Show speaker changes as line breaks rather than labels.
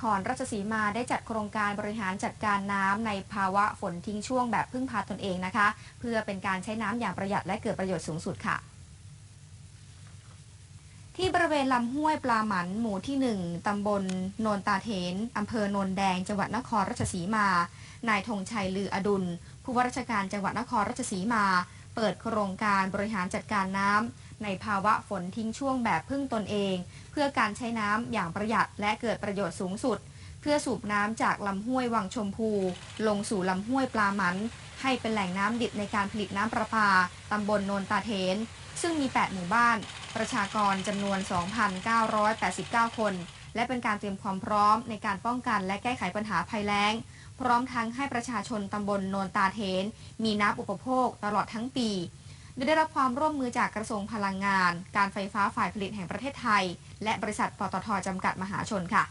ครราชสีมาได้จัดโครงการบริหารจัดการน้ำในภาวะฝนทิ้งช่วงแบบพึ่งพาตนเองนะคะ เพื่อเป็นการใช้น้ำอย่างประหยัดและเกิดประโยชน์สูงสุดค่ะที่บริเวณลำห้วยปลาหมันหมู่ที่ 1 ตำบลโนนตาเถน อำเภอโนนแดง จังหวัดนครราชสีมา นายธงชัยลืออดุล ผู้ว่าราชการจังหวัดนครราชสีมา เปิดโครงการบริหารจัดการน้ำในภาวะฝนทิ้งช่วงแบบพึ่งตนเอง เพื่อการใช้น้ำอย่างประหยัดและเกิดประโยชน์สูงสุด เพื่อสูบน้ำจากลำห้วยวังชมพู ลงสู่ลำห้วยปลาหมัน ให้เป็นแหล่งน้ำดิบในการผลิตน้ำประปาตำบลโนนตาเถนซึ่งมี 8 หมู่บ้าน ประชากรจำนวน 2,989 คน และเป็นการเตรียมความพร้อมในการป้องกันและแก้ไขปัญหาภัยแล้ง พร้อมทั้งให้ประชาชนตำบลโนนตาเทน มีน้ำอุปโภคตลอดทั้งปีโดยได้รับความร่วมมือจากกระทรวงพลังงาน การไฟฟ้าฝ่ายผลิตแห่งประเทศไทย และบริษัทปตทจำกัดมหาชนค่ะ